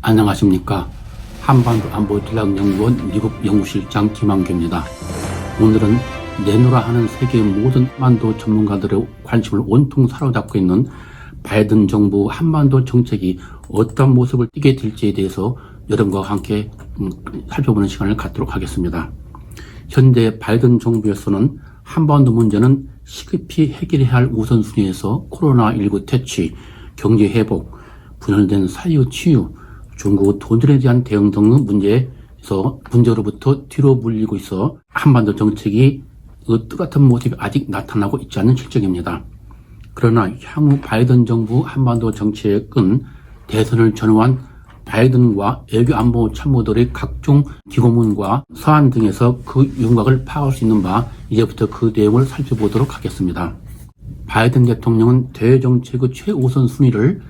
안녕하십니까. 한반도 안보전략연구원 미국 연구실장 김한규입니다. 오늘은 내노라 하는 세계 모든 한반도 전문가들의 관심을 온통 사로잡고 있는 바이든 정부 한반도 정책이 어떤 모습을 띠게 될지에 대해서 여러분과 함께 음, 살펴보는 시간을 갖도록 하겠습니다. 현재 바이든 정부에서는 한반도 문제는 시급히 해결해야 할 우선순위에서 코로나19 퇴치, 경제 회복, 분열된 사유 치유, 중국 돈들에 대한 대응 등의 문제에서 문제로부터 뒤로 물리고 있어 한반도 정책이 그 똑같은 모습이 아직 나타나고 있지 않은 실정입니다. 그러나 향후 바이든 정부 한반도 정책은 대선을 전후한 바이든과 외교 안보 참모들의 각종 기고문과 서한 등에서 그 윤곽을 파악할 수 있는 바 이제부터 그 내용을 살펴보도록 하겠습니다. 바이든 대통령은 대정책의 최우선 순위를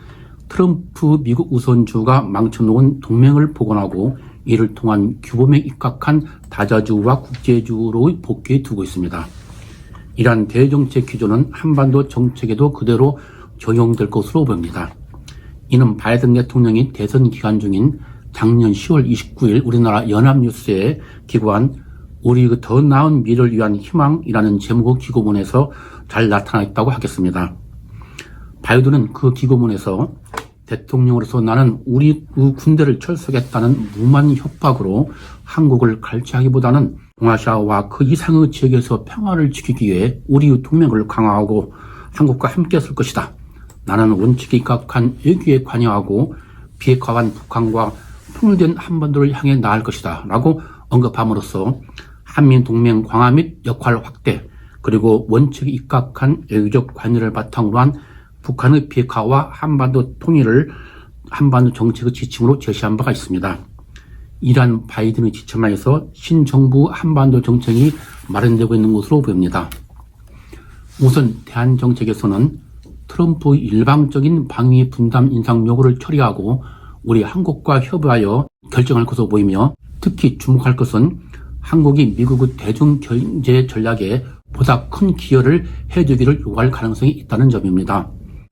트럼프 미국 우선주가 망쳐놓은 동맹을 복원하고 이를 통한 규범에 입각한 다자주와 국제주로의 복귀에 두고 있습니다. 이러한 대정책 기조는 한반도 정책에도 그대로 적용될 것으로 보입니다. 이는 바이든 대통령이 대선 기간 중인 작년 10월 29일 우리나라 연합뉴스에 기고한 우리 그더 나은 미래를 위한 희망이라는 제목의 기고문에서 잘 나타나 있다고 하겠습니다. 바이든은 그 기고문에서 대통령으로서 나는 우리 군대를 철수하겠다는 무만 협박으로 한국을 갈취하기보다는 동아시아와 그 이상의 지역에서 평화를 지키기 위해 우리의 동맹을 강화하고 한국과 함께 쓸 것이다. 나는 원칙에 입각한 외교에 관여하고 비핵화한 북한과 통일된 한반도를 향해 나아갈 것이다. 라고 언급함으로써 한민동맹 강화 및 역할 확대 그리고 원칙에 입각한 외교적 관여를 바탕으로 한 북한의 비핵화와 한반도 통일을 한반도 정책의 지침으로 제시한 바가 있습니다. 이러한 바이든의 지침하에서 신정부 한반도 정책이 마련되고 있는 것으로 보입니다. 우선 대한 정책에서는 트럼프의 일방적인 방위 분담 인상 요구를 처리하고 우리 한국과 협의하여 결정할 것으로 보이며 특히 주목할 것은 한국이 미국의 대중 경제 전략에 보다 큰 기여를 해주기를 요구할 가능성이 있다는 점입니다.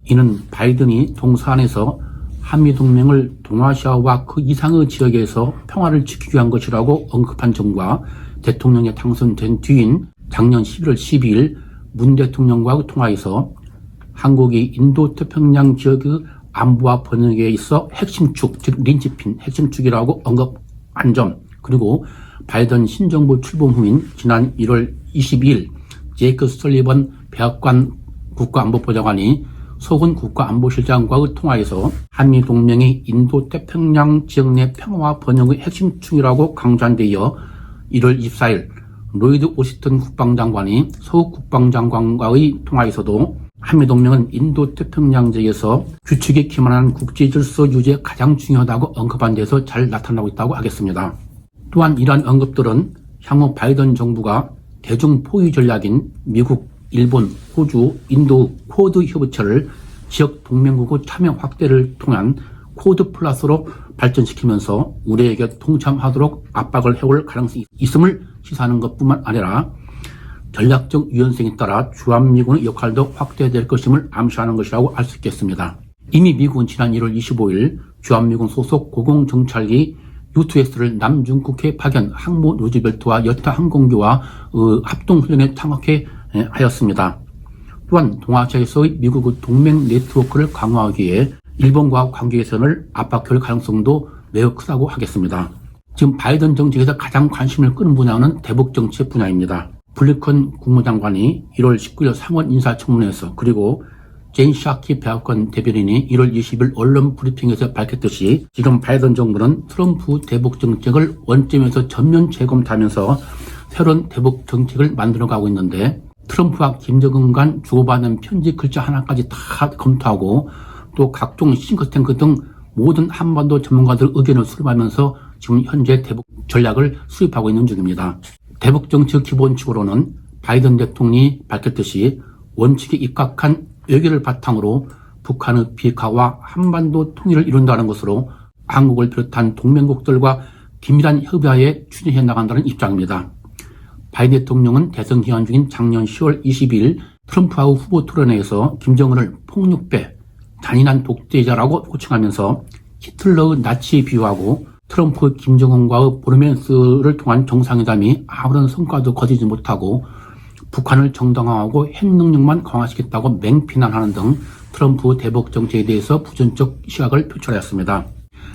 이는 바이든이 동서안에서 한미동맹을 동아시아와 그 이상의 지역에서 평화를 지키기 위한 것이라고 언급한 점과 대통령에 당선된 뒤인 작년 11월 12일 문 대통령과의 통화에서 한국이 인도 태평양 지역의 안보와 번영에 있어 핵심축, 즉 린치핀 핵심축이라고 언급한 점, 그리고 바이든 신정부 출범 후인 지난 1월 22일 제이크 설리번 백악관 국가안보보좌관이 소근 국가안보실장과의 통화에서 한미 동맹이 인도 태평양 지역 내 평화와 번영의 핵심축이라고 강조한 데 이어 1월 24일 로이드 오시턴 국방장관이 서욱 국방장관과의 통화에서도 한미동맹은 인도 태평양 지역에서 규칙에 기반한 국제 질서 유지에 가장 중요하다고 언급한 데서 잘 나타나고 있다고 하겠습니다. 또한 이러한 언급들은 향후 바이든 정부가 대중 포위 전략인 미국, 일본, 호주, 인도 코드 협의체를 지역 동맹국의 참여 확대를 통한 코드 플러스로 발전시키면서 우리에게 동참하도록 압박을 해올 가능성이 있음을 시사하는 것뿐만 아니라 전략적 유연성에 따라 주한미군의 역할도 확대될 것임을 암시하는 것이라고 알 수 있겠습니다. 이미 미국은 지난 1월 25일 주한미군 소속 고공정찰기 U2S를 남중국해 파견 항모 루즈벨트와 여타 항공기와 어, 합동훈련에 참석해 하였습니다. 또한 동아시아에서의 미국의 동맹 네트워크를 강화하기 위해 일본과 관계 개선을 압박할 가능성도 매우 크다고 하겠습니다. 지금 바이든 정책에서 가장 관심을 끄는 분야는 대북 정책 분야입니다. 블리컨 국무장관이 1월 19일 상원 인사청문회에서 그리고 제인 샤키 백악관 대변인이 1월 20일 언론 브리핑에서 밝혔듯이 지금 바이든 정부는 트럼프 대북 정책을 원점에서 전면 재검토하면서 새로운 대북 정책을 만들어 가고 있는데 트럼프와 김정은 간 주고받는 편지 글자 하나까지 다 검토하고 또 각종 싱크탱크 등 모든 한반도 전문가들 의견을 수립하면서 지금 현재 대북 전략을 수립하고 있는 중입니다. 대북 정책 기본칙으로는 바이든 대통령이 밝혔듯이 원칙에 입각한 외교를 바탕으로 북한의 비핵화와 한반도 통일을 이룬다는 것으로 한국을 비롯한 동맹국들과 긴밀한 협의하에 추진해 나간다는 입장입니다. 바이든 대통령은 대선 기간 중인 작년 10월 22일 트럼프하고 후보 토론회에서 김정은을 폭력배, 잔인한 독재자라고 호칭하면서 히틀러의 나치에 비유하고 트럼프 김정은과의 보르멘스를 통한 정상회담이 아무런 성과도 거두지 못하고 북한을 정당화하고 핵 능력만 강화시켰다고 맹비난하는 등 트럼프 대북 정책에 대해서 부정적 시각을 표출하였습니다.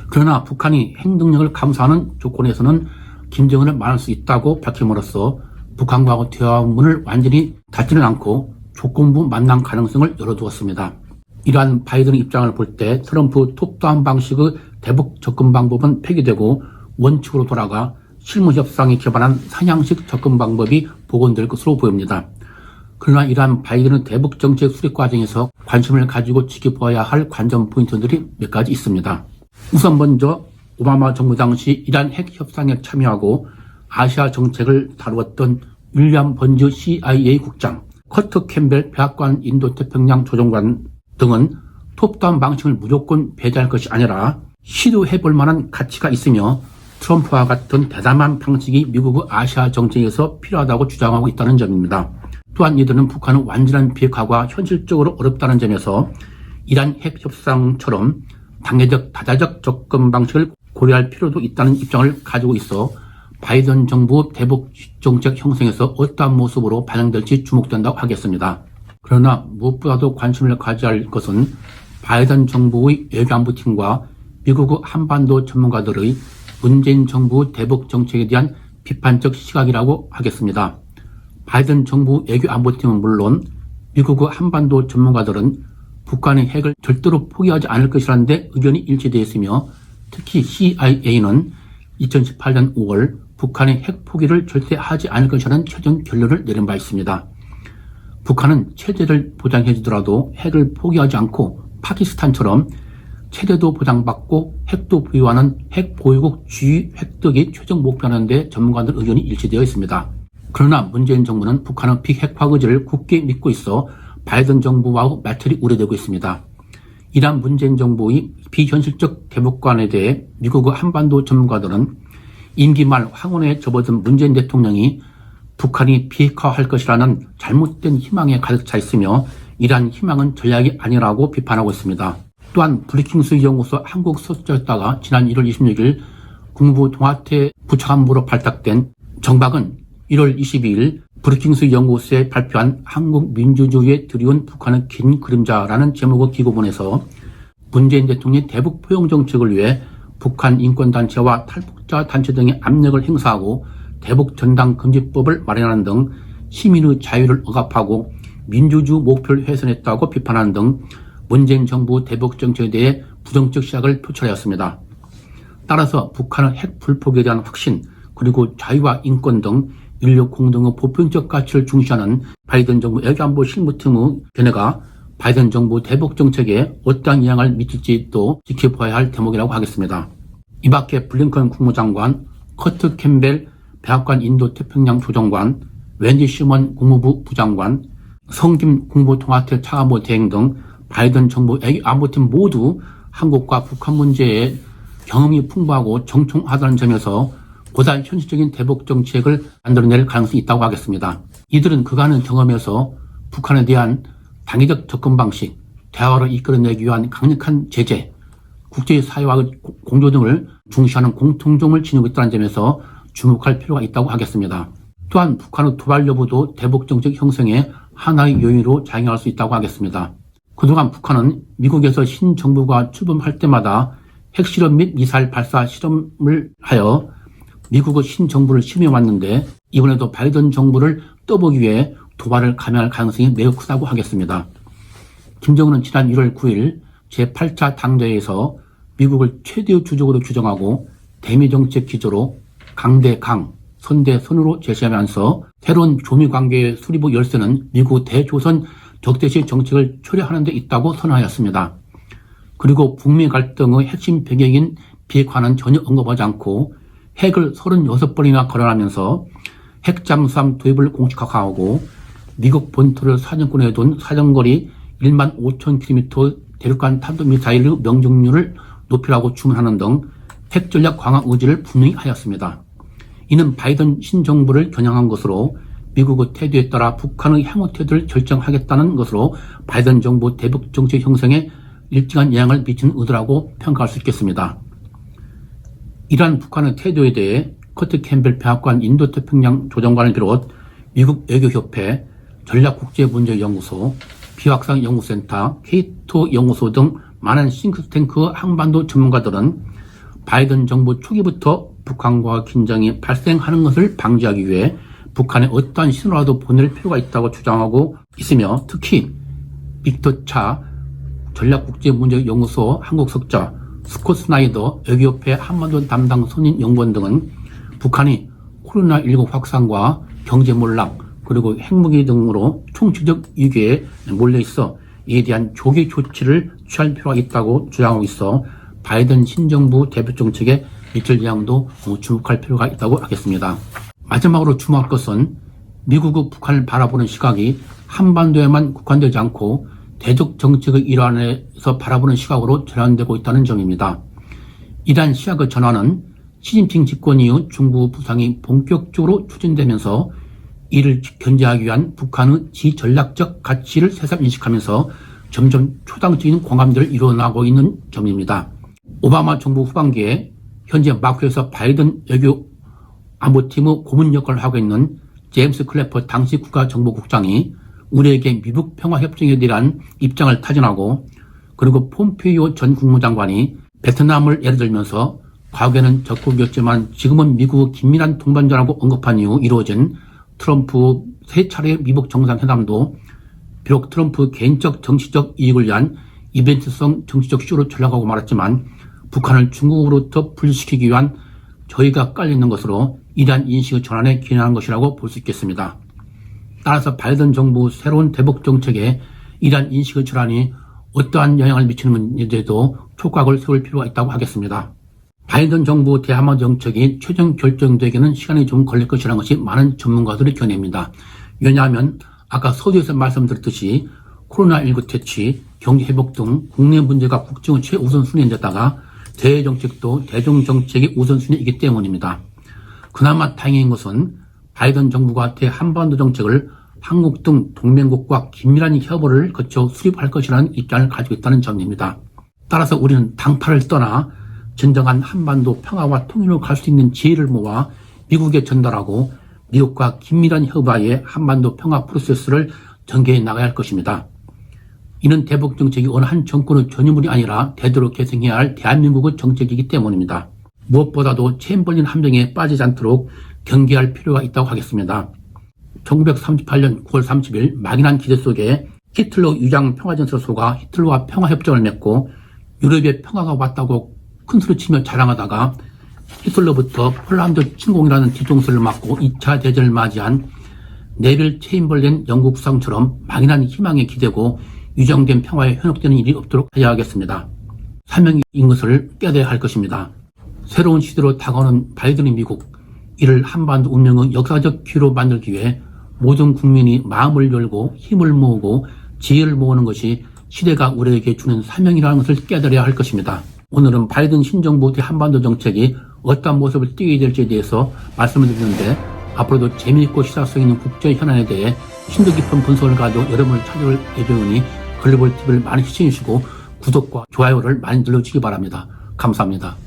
그러나 북한이 핵 능력을 감수하는 조건에서는 김정은을 만날 수 있다고 밝힘으로써 북한과의 대화 문을 완전히 닫지는 않고 조건부 만남 가능성을 열어두었습니다. 이러한 바이든 입장을 볼 때 트럼프 톱다운 방식의 대북 접근 방법은 폐기되고 원칙으로 돌아가 실무 협상에 기반한 상향식 접근 방법이 복원될 것으로 보입니다. 그러나 이러한 바이든의 대북 정책 수립 과정에서 관심을 가지고 지켜봐야 할 관전 포인트들이 몇 가지 있습니다. 우선 먼저 오바마 정부 당시 이란 핵 협상에 참여하고 아시아 정책을 다루었던 윌리엄 번즈 CIA 국장, 커트 캠벨 백악관 인도태평양 조정관 등은 톱다운 방식을 무조건 배제할 것이 아니라 시도해볼 만한 가치가 있으며 트럼프와 같은 대담한 방식이 미국의 아시아 정책에서 필요하다고 주장하고 있다는 점입니다. 또한 이들은 북한은 완전한 비핵화가 현실적으로 어렵다는 점에서 이란 핵 협상처럼 단계적 다자적 접근 방식을 고려할 필요도 있다는 입장을 가지고 있어 바이든 정부 대북 정책 형성에서 어떠한 모습으로 반영될지 주목된다고 하겠습니다. 그러나 무엇보다도 관심을 가져야 할 것은 바이든 정부의 외교안보팀과 미국의 한반도 전문가들의 문재인 정부 대북 정책에 대한 비판적 시각이라고 하겠습니다. 바이든 정부 외교안보팀은 물론 미국의 한반도 전문가들은 북한의 핵을 절대로 포기하지 않을 것이라는 데 의견이 일치되어 있으며 특히 CIA는 2018년 5월 북한의 핵 포기를 절대 하지 않을 것이라는 최종 결론을 내린 바 있습니다. 북한은 체제를 보장해 주더라도 핵을 포기하지 않고 파키스탄처럼 체제도 보장받고 핵도 보유하는 핵 보유국 주의 획득이 최종 목표라는 데 전문가들 의견이 일치되어 있습니다. 그러나 문재인 정부는 북한의 비핵화 의지를 굳게 믿고 있어 바이든 정부와 마찰이 우려되고 있습니다. 이란 문재인 정부의 비현실적 대북관에 대해 미국의 한반도 전문가들은 임기 말 황혼에 접어든 문재인 대통령이 북한이 비핵화할 것이라는 잘못된 희망에 가득 차 있으며 이러한 희망은 전략이 아니라고 비판하고 있습니다. 또한 브리킹스 연구소 한국 소속자였다가 지난 1월 26일 국무부 동아태 부차관부로 발탁된 정박은 1월 22일 브리킹스 연구소에 발표한 한국 민주주의에 드리운 북한의 긴 그림자라는 제목의 기고문에서 문재인 대통령이 대북 포용 정책을 위해 북한 인권단체와 탈북자 단체 등의 압력을 행사하고 대북 전당 금지법을 마련하는 등 시민의 자유를 억압하고 민주주의 목표를 훼손했다고 비판하는 등 문재인 정부 대북 정책에 대해 부정적 시각을 표출하였습니다. 따라서 북한의 핵 불폭에 대한 확신 그리고 자유와 인권 등 인류 공동의 보편적 가치를 중시하는 바이든 정부 외교안보 실무팀의 견해가 바이든 정부 대북 정책에 어떠한 영향을 미칠지 또 지켜봐야 할 대목이라고 하겠습니다. 이 밖에 블링컨 국무장관, 커트 캠벨 백악관 인도 태평양 조정관, 웬디 시먼 국무부 부장관, 성김 국무통합대 차관보 대행 등 바이든 정부 외교안보팀 모두 한국과 북한 문제에 경험이 풍부하고 정통하다는 점에서 보다 현실적인 대북 정책을 만들어낼 가능성이 있다고 하겠습니다. 이들은 그간의 경험에서 북한에 대한 당위적 접근 방식, 대화를 이끌어내기 위한 강력한 제재, 국제사회와 공조 등을 중시하는 공통점을 지니고 있다는 점에서 주목할 필요가 있다고 하겠습니다. 또한 북한의 도발 여부도 대북 정책 형성에 하나의 요인으로 작용할 수 있다고 하겠습니다. 그동안 북한은 미국에서 신정부가 출범할 때마다 핵실험 및 미사일 발사 실험을 하여 미국의 신정부를 심해왔는데 이번에도 바이든 정부를 떠보기 위해 도발을 감행할 가능성이 매우 크다고 하겠습니다. 김정은은 지난 1월 9일 제8차 당대회에서 미국을 최대의 주적으로 규정하고 대미 정책 기조로 강대 강, 선대 선으로 제시하면서 새로운 조미 관계의 수립의 열쇠는 미국 대조선 적대시 정책을 초래하는 데 있다고 선언하였습니다. 그리고 북미 갈등의 핵심 배경인 비핵화는 전혀 언급하지 않고 핵을 36번이나 거론하면서 핵잠수함 도입을 공식화하고 미국 본토를 사정권에 둔 사정거리 1만 5천 킬로미터 대륙간 탄도미사일의 명중률을 높이라고 주문하는 등 핵전략 강화 의지를 분명히 하였습니다. 이는 바이든 신정부를 겨냥한 것으로 미국의 태도에 따라 북한의 향후 태도를 결정하겠다는 것으로 바이든 정부 대북 정책 형성에 일정한 영향을 미친 의도라고 평가할 수 있겠습니다. 이러한 북한의 태도에 대해 커트 캠벨 백악관 인도태평양 조정관을 비롯 미국 외교협회, 전략국제문제연구소, 비확산연구센터, K2 연구소 등 많은 싱크탱크 항반도 전문가들은 바이든 정부 초기부터 북한과 긴장이 발생하는 것을 방지하기 위해 북한에 어떠한 신호라도 보낼 필요가 있다고 주장하고 있으며 특히 빅터 차 전략국제문제연구소 한국석자 스콧 스나이더 외교협회 한반도 담당 선임 연구원 등은 북한이 코로나19 확산과 경제 몰락 그리고 핵무기 등으로 총체적 위기에 몰려 있어 이에 대한 조기 조치를 취할 필요가 있다고 주장하고 있어 바이든 신정부 대표 정책에 이틀 양도 주목할 필요가 있다고 하겠습니다. 마지막으로 주목할 것은 미국의 북한을 바라보는 시각이 한반도에만 국한되지 않고 대적 정책의 일환에서 바라보는 시각으로 전환되고 있다는 점입니다. 이러한 시각의 전환은 시진핑 집권 이후 중국 부상이 본격적으로 추진되면서 이를 견제하기 위한 북한의 지전략적 가치를 새삼 인식하면서 점점 초당적인 공감대를 이뤄나가고 있는 점입니다. 오바마 정부 후반기에 현재 마크에서 바이든 외교 안보팀의 고문 역할을 하고 있는 제임스 클래퍼 당시 국가정보국장이 우리에게 미국 평화협정에 대한 입장을 타진하고 그리고 폼페이오 전 국무장관이 베트남을 예를 들면서 과거에는 적국이었지만 지금은 미국의 긴밀한 동반자라고 언급한 이후 이루어진 트럼프 세 차례 미국 정상회담도 비록 트럼프 개인적 정치적 이익을 위한 이벤트성 정치적 쇼로 전락하고 말았지만 북한을 중국으로부터 분리시키기 위한 저희가 깔리는 것으로 이러한 인식의 전환에 기인한 것이라고 볼 수 있겠습니다. 따라서 바이든 정부 새로운 대북 정책에 이러한 인식의 전환이 어떠한 영향을 미치는지에도 촉각을 세울 필요가 있다고 하겠습니다. 바이든 정부 대한민국 정책이 최종 결정되기는 시간이 좀 걸릴 것이라는 것이 많은 전문가들의 견해입니다. 왜냐하면 아까 서두에서 말씀드렸듯이 코로나19 퇴치, 경제 회복 등 국내 문제가 국정의 최우선순위인데다가 대정책도 대중정책이 우선순위이기 때문입니다. 그나마 다행인 것은 바이든 정부가 대한반도 정책을 한국 등 동맹국과 긴밀한 협의를 거쳐 수립할 것이라는 입장을 가지고 있다는 점입니다. 따라서 우리는 당파를 떠나 진정한 한반도 평화와 통일로 갈 수 있는 지혜를 모아 미국에 전달하고 미국과 긴밀한 협의에 한반도 평화 프로세스를 전개해 나가야 할 것입니다. 이는 대북 정책이 어느 한 정권의 전유물이 아니라 대대로 계승해야 할 대한민국의 정책이기 때문입니다. 무엇보다도 체인벌린 함정에 빠지지 않도록 경계할 필요가 있다고 하겠습니다. 1938년 9월 30일 막연한 기대 속에 히틀러 유장 평화전설소가 히틀러와 평화협정을 맺고 유럽의 평화가 왔다고 큰 소리 치며 자랑하다가 히틀러부터 폴란드 침공이라는 뒤통수를 맞고 2차 대전을 맞이한 네빌 체인벌린 영국 수상처럼 막연한 희망에 기대고 유정된 평화에 현혹되는 일이 없도록 해야 하겠습니다. 사명인 것을 깨달아야 할 것입니다. 새로운 시대로 다가오는 바이든의 미국, 이를 한반도 운명의 역사적 기로 만들기 위해 모든 국민이 마음을 열고 힘을 모으고 지혜를 모으는 것이 시대가 우리에게 주는 사명이라는 것을 깨달아야 할 것입니다. 오늘은 바이든 신정부 대한반도 정책이 어떤 모습을 띄게 될지에 대해서 말씀을 드리는데 앞으로도 재미있고 시사성 있는 국제 현안에 대해 심도 깊은 분석을 가지고 여러분을 찾아올 예정이니 글로벌 TV를 많이 시청해주시고 구독과 좋아요를 많이 눌러주시기 바랍니다. 감사합니다.